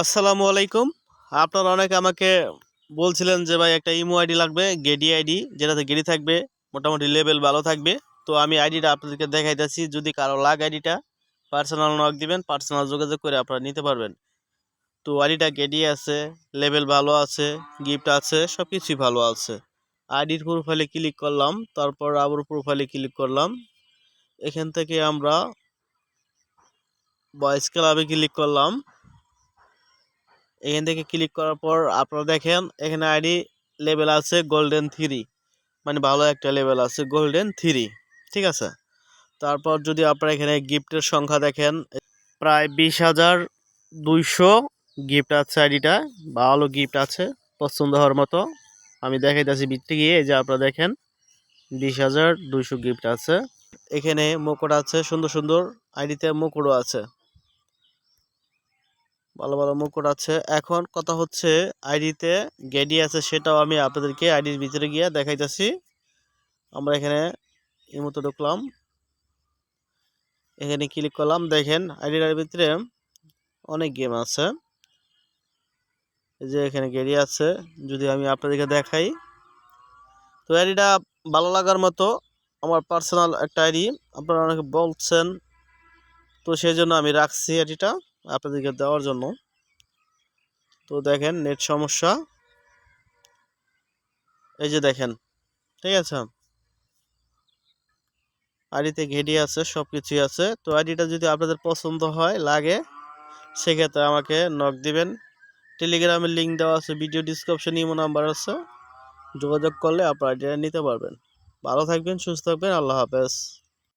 আসসালামু আলাইকুম। আপনারা অনেকে আমাকে বলছিলেন যে ভাই একটা ইমো আইডি লাগবে, গেডি আইডি, যেটাতে গেডি থাকবে, মোটামুটি লেভেল ভালো থাকবে। তো আমি আইডিটা আপনাদেরকে দেখাইতেছি, যদি কারও লাগ আইডিটা, পার্সোনাল নক দিবেন, পার্সোনাল যোগাযোগ করে আপনারা নিতে পারবেন। তো আইডিটা গেডি আছে, লেভেল ভালো আছে, গিফট আছে সব কিছুই ভালো আছে। আইডির প্রোফাইলে ক্লিক করলাম, তারপর আবার প্রোফাইলে ক্লিক করলাম। এখান থেকে আমরা বয়েস ক্লাবে ক্লিক করলাম। এখান থেকে ক্লিক করার পর আপনারা দেখেন, এখানে আইডি লেভেল আছে গোল্ডেন থ্রি মানে ভালো একটা লেভেল আছে গোল্ডেন থ্রি ঠিক আছে? তারপর যদি আপনারা এখানে গিফটের সংখ্যা দেখেন, প্রায় বিশ হাজার দুইশো গিফট আছে আইডিটা ভালো গিফট আছে, পছন্দ হওয়ার মতো। আমি দেখাইতেছি বিটতে গিয়ে, এই যে আপনারা দেখেন, বিশ হাজার দুইশো গিফট আছে। এখানে মুকুট আছে, সুন্দর সুন্দর। আইডিতে মুকুটও আছে। ভালো ভালো মুকুট আছে। এখন কথা হচ্ছে আইডিতে গেডি আছে, সেটাও আমি আপনাদেরকে আইডির ভিতরে গিয়ে দেখাইতেছি। আমরা এখানে এই মতো ঢুকলাম। এখানে ক্লিক করলাম, দেখেন আইডিটার ভিতরে অনেক গেম আছে। এই যে এখানে গেড়ি আছে, যদি আমি আপনাদেরকে দেখাই। তো আইডিটা ভালো লাগার মতো আমার পার্সোনাল একটা আইডি আপনারা অনেকে বলছেন। তো সেই জন্য আমি রাখছি আইডিটা আপনাদেরকে দেওয়ার জন্য। তো দেখেন, নেট সমস্যা। এই যে দেখেন, ঠিক আছে? আইডিতে ঘেডি আছে সব কিছুই আছে। তো আইডিটা যদি আপনাদের পছন্দ হয়, লাগে, সেক্ষেত্রে আমাকে নক দিবেন। টেলিগ্রামের লিঙ্ক দেওয়া আছে ভিডিও ডিসক্রিপশন ইমো নাম্বার আছে। যোগাযোগ করলে আপনার আইডিটা নিতে পারবেন। ভালো থাকবেন, সুস্থ থাকবেন, আল্লাহ হাফেজ।